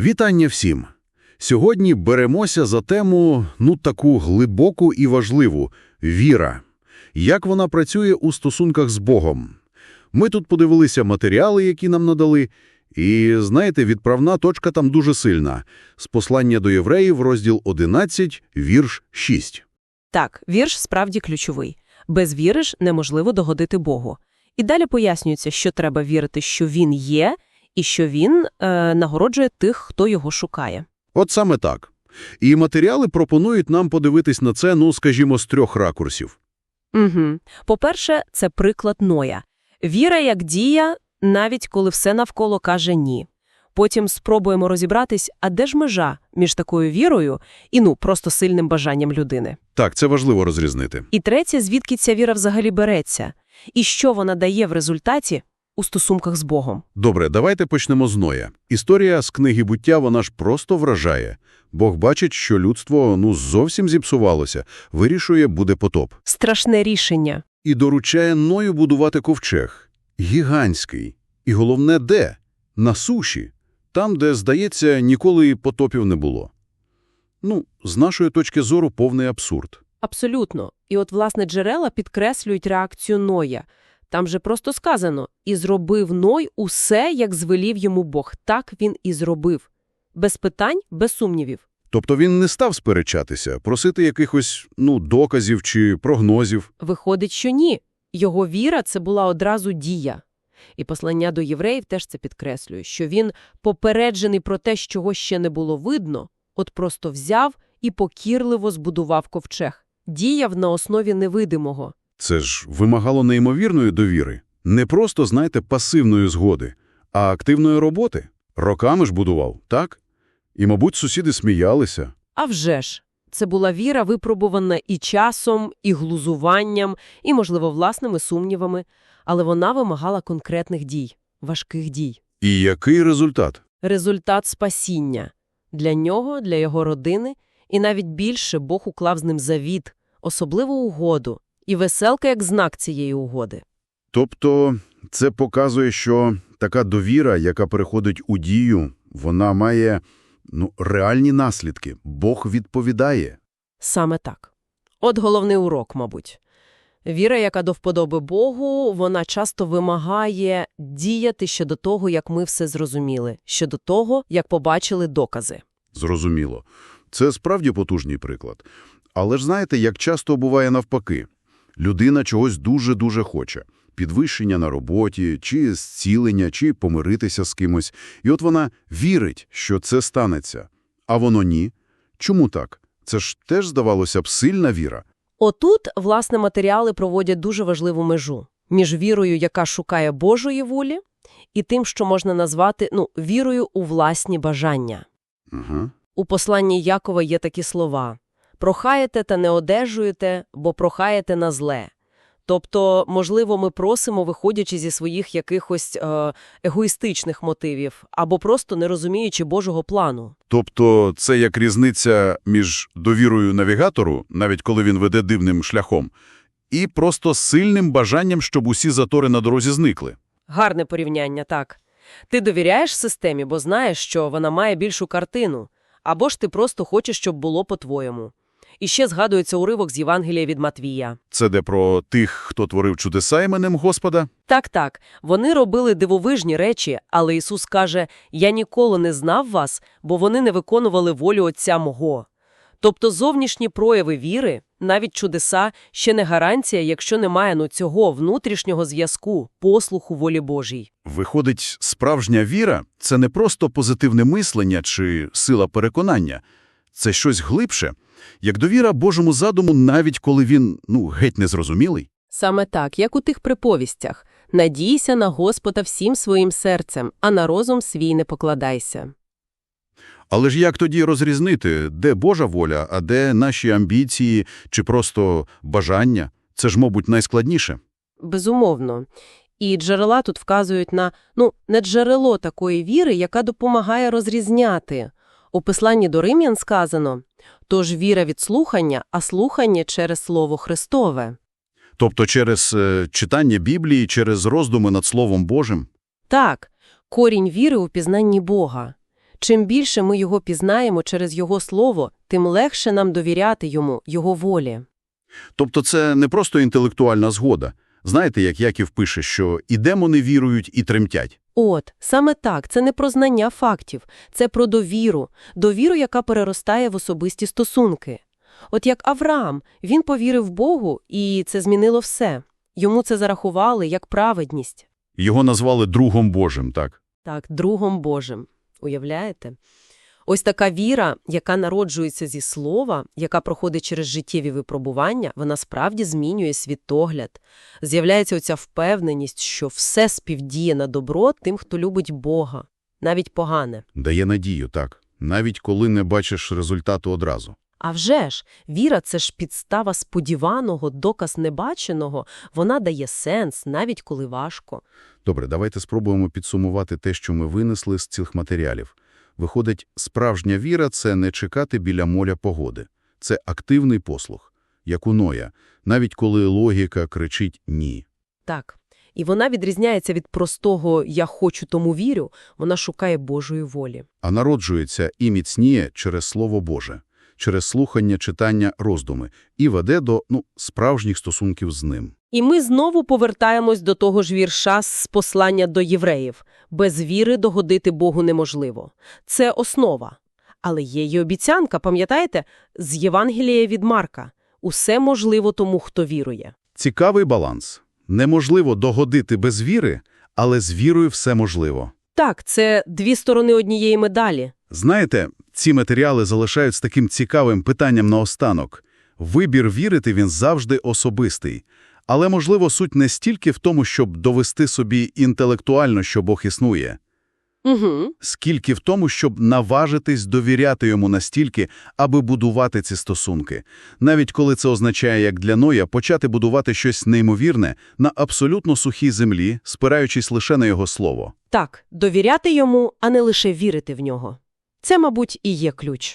Вітання всім! Сьогодні беремося за тему, ну, таку глибоку і важливу – віра. Як вона працює у стосунках з Богом. Ми тут подивилися матеріали, які нам надали, і, знаєте, відправна точка там дуже сильна. З послання до євреїв, розділ 11, вірш 6. Так, вірш справді ключовий. Без віри ж неможливо догодити Богу. І далі пояснюється, що треба вірити, що Він є, і що Він е, нагороджує тих, хто його шукає. От саме так. І матеріали пропонують нам подивитись на це, ну, скажімо, з трьох ракурсів. Угу. По-перше, це приклад Ноя. Віра як дія, навіть коли все навколо каже «ні». Потім спробуємо розібратись, а де ж межа між такою вірою і, ну, просто сильним бажанням людини. Так, це важливо розрізнити. І третє, звідки ця віра взагалі береться, і що вона дає в результаті у стосунках з Богом. Добре, давайте почнемо з Ноя. Історія з книги буття, вона ж просто вражає. Бог бачить, що людство, ну, зовсім зіпсувалося. Вирішує, буде потоп. Страшне рішення. І доручає Ною будувати ковчег. Гігантський. І головне, де? На суші. Там, де, здається, ніколи потопів не було. Ну, з нашої точки зору, повний абсурд. Абсолютно. І от, власне, джерела підкреслюють реакцію Ноя. Там же просто сказано «І зробив Ной усе, як звелів йому Бог». Так він і зробив. Без питань, без сумнівів. Тобто він не став сперечатися, просити якихось, ну, доказів чи прогнозів. Виходить, що ні. Його віра – це була одразу дія. І послання до євреїв теж це підкреслює, що він, попереджений про те, чого ще не було видно, от просто взяв і покірливо збудував ковчег. Діяв на основі невидимого. Це ж вимагало неймовірної довіри. Не просто, знаєте, пасивної згоди, а активної роботи. Роками ж будував, так? І, мабуть, сусіди сміялися. А вже ж, це була віра, випробувана і часом, і глузуванням, і, можливо, власними сумнівами, але вона вимагала конкретних дій, важких дій. І який результат? Результат спасіння. Для нього, для його родини, і навіть більше Бог уклав з ним завіт, особливу угоду, і веселка як знак цієї угоди. Тобто це показує, що така довіра, яка переходить у дію, вона має ну, реальні наслідки. Бог відповідає. Саме так. От головний урок, мабуть. Віра, яка до вподоби Богу, вона часто вимагає діяти щодо того, як ми все зрозуміли, щодо того, як побачили докази. Зрозуміло. Це справді потужний приклад. Але ж знаєте, як часто буває навпаки. Людина чогось дуже-дуже хоче. Підвищення на роботі, чи зцілення, чи помиритися з кимось. І от вона вірить, що це станеться. А воно ні. Чому так? Це ж теж, здавалося б, сильна віра. Отут, власне, матеріали проводять дуже важливу межу між вірою, яка шукає Божої волі, і тим, що можна назвати ну, вірою у власні бажання. Ага. У посланні Якова є такі слова «Прохаєте та не одержуєте, бо прохаєте на зле». Тобто, можливо, ми просимо, виходячи зі своїх якихось е, егоїстичних мотивів, або просто не розуміючи Божого плану. Тобто це як різниця між довірою навігатору, навіть коли він веде дивним шляхом, і просто сильним бажанням, щоб усі затори на дорозі зникли. Гарне порівняння, так. Ти довіряєш системі, бо знаєш, що вона має більшу картину, або ж ти просто хочеш, щоб було по-твоєму. І ще згадується уривок з Євангелія від Матвія. Це де про тих, хто творив чудеса іменем Господа? Так-так, вони робили дивовижні речі, але Ісус каже, «Я ніколи не знав вас, бо вони не виконували волю Отця мого». Тобто зовнішні прояви віри, навіть чудеса, ще не гарантія, якщо немає ну цього внутрішнього зв'язку, послуху волі Божій. Виходить, справжня віра – це не просто позитивне мислення чи сила переконання. Це щось глибше, як довіра Божому задуму, навіть коли він, ну, геть незрозумілий. Саме так, як у тих приповістях. «Надійся на Господа всім своїм серцем, а на розум свій не покладайся». Але ж як тоді розрізнити, де Божа воля, а де наші амбіції чи просто бажання? Це ж, мабуть, найскладніше. Безумовно. І джерела тут вказують на, ну, не джерело такої віри, яка допомагає розрізняти. У посланні до Рим'ян сказано «Тож віра від слухання, а слухання через Слово Христове». Тобто через е, читання Біблії, через роздуми над Словом Божим? Так, корінь віри у пізнанні Бога. Чим більше ми його пізнаємо через його слово, тим легше нам довіряти йому, його волі. Тобто це не просто інтелектуальна згода. Знаєте, як Яків пише, що і демони вірують, і тремтять. От, саме так, це не про знання фактів, це про довіру, довіру, яка переростає в особисті стосунки. От як Авраам, він повірив Богу, і це змінило все. Йому це зарахували як праведність. Його назвали другом Божим, так? Так, другом Божим. Уявляєте? Ось така віра, яка народжується зі слова, яка проходить через життєві випробування, вона справді змінює світогляд. З'являється оця впевненість, що все співдіє на добро тим, хто любить Бога, навіть погане. Дає надію, так. Навіть коли не бачиш результату одразу. А вже ж, віра – це ж підстава сподіваного, доказ небаченого, вона дає сенс, навіть коли важко. Добре, давайте спробуємо підсумувати те, що ми винесли з цих матеріалів. Виходить, справжня віра – це не чекати біля моря погоди. Це активний послух, як у Ноя, навіть коли логіка кричить «ні». Так. І вона відрізняється від простого «я хочу, тому вірю», вона шукає Божої волі. А народжується і міцніє через Слово Боже, через слухання, читання, роздуми, і веде до ну, справжніх стосунків з ним. І ми знову повертаємось до того ж вірша з послання до євреїв. Без віри догодити Богу неможливо. Це основа. Але є й обіцянка, пам'ятаєте, з Євангелія від Марка. Усе можливо тому, хто вірує. Цікавий баланс. Неможливо догодити без віри, але з вірою все можливо. Так, це дві сторони однієї медалі. Знаєте, ці матеріали залишають з таким цікавим питанням наостанок. Вибір вірити він завжди особистий. Але, можливо, суть не стільки в тому, щоб довести собі інтелектуально, що Бог існує, Угу. скільки в тому, щоб наважитись довіряти йому настільки, аби будувати ці стосунки. Навіть коли це означає, як для Ноя, почати будувати щось неймовірне на абсолютно сухій землі, спираючись лише на його слово. Так, довіряти йому, а не лише вірити в нього. Це, мабуть, і є ключ.